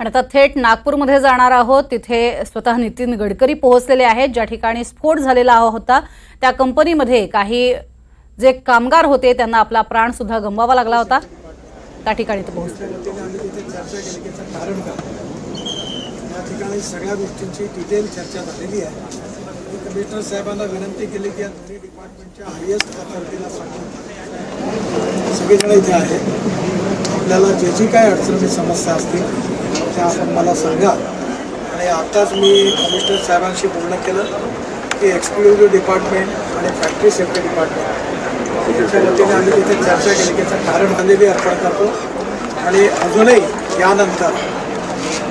आणि आता थेट नागपूरमध्ये जाणार आहोत. तिथे स्वतः नितीन गडकरी पोहोचलेले आहेत. ज्या ठिकाणी स्फोट झालेला होता त्या कंपनीमध्ये काही जे कामगार होते त्यांना आपला प्राण सुद्धा गमवावा लागला होता. त्या ठिकाणी ते पोहोचले. सगळ्या गोष्टींची डिटेल चर्चा झालेली आहे. कमिशनर साहेबांना विनंती केली की या दोन्ही डिपार्टमेंटच्या हायएस्ट अथॉरिटीला सांगून सगळेजण इथे आहे आपल्याला जे जी काय अडचणी समस्या असतील त्या आपण मला सांगा. आणि आताच मी कमिशनर साहेबांशी बोलणं केलं की एक्सक्लुझिव्ह डिपार्टमेंट आणि फॅक्टरी सेफ्टी डिपार्टमेंट त्याच्या वतीने आम्ही तिथे चर्चा केली की याचं कारण अंजली अर्पण करतो. आणि अजूनही यानंतर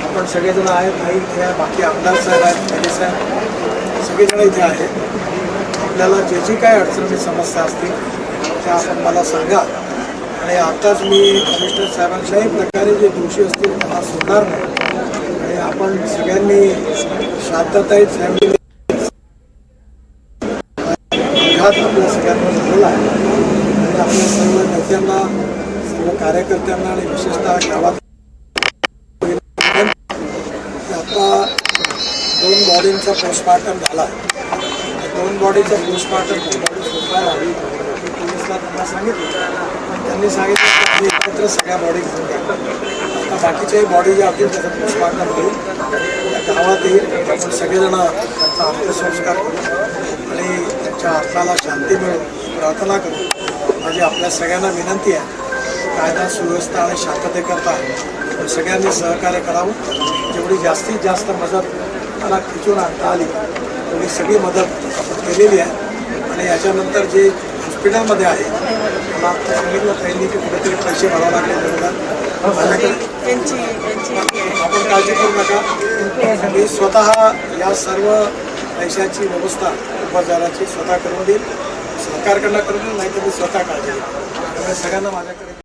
आपण सगळेजण आहेत नाही इथे आहे बाकी आमदार साहेब आहेत पहिले साहेब सगळेजण इथे आहेत. आपल्याला जे जी काय अडचणी समस्या असतील त्या आपण मला सांगा. आणि आताच मी कमिशनर साहेबांच्याही प्रकारे जे दोषी असतील त्यांना सोडणार नाही आणि आपण सगळ्यांनी शांतताईत फॅमिली आपल्या सगळ्यांना झालेला आहे. आणि आपल्या सर्व नेत्यांना सर्व कार्यकर्त्यांना आणि विशेषतः गावात आता दोन बॉडींचा पोस्टमार्टम झाला. दोन बॉडीचा पोस्टमार्टम बॉडी सोडवायला हवी त्यांना सांगितलं. पण त्यांनी सांगितलं की एकत्र सगळ्या बॉडी घेऊन आता बाकीच्याही बॉडी ज्या होतील त्याचा पोस्टमार्टम होईल. त्या गावात येईल. आपण सगळेजण त्यांचा अंत्यसंस्कार करू. आणि त्यांच्या आत्माला शांती मिळेल. प्रार्थना करू. माझी आपल्या सगळ्यांना विनंती आहे. कायदा सुव्यवस्था आणि शांततेकरता सगळ्यांनी सहकार्य करावं. जेवढी जास्तीत जास्त मदत मला खिचून आणता आली तेवढी सगळी मदत आपण केलेली आहे. आणि याच्यानंतर जे हॉस्पिटलमध्ये आहे. मला सांगितलं त्यांनी की कुठेतरी पैसे भरावे लागले माझ्याकडे आपण काळजी करू नका. मी स्वतः या सर्व पैशाची व्यवस्था उपचाराची स्वतः करून देईल सरकारकडनं करून देईल नाही तर मी स्वतः काळजी त्यामुळे सगळ्यांना माझ्याकडे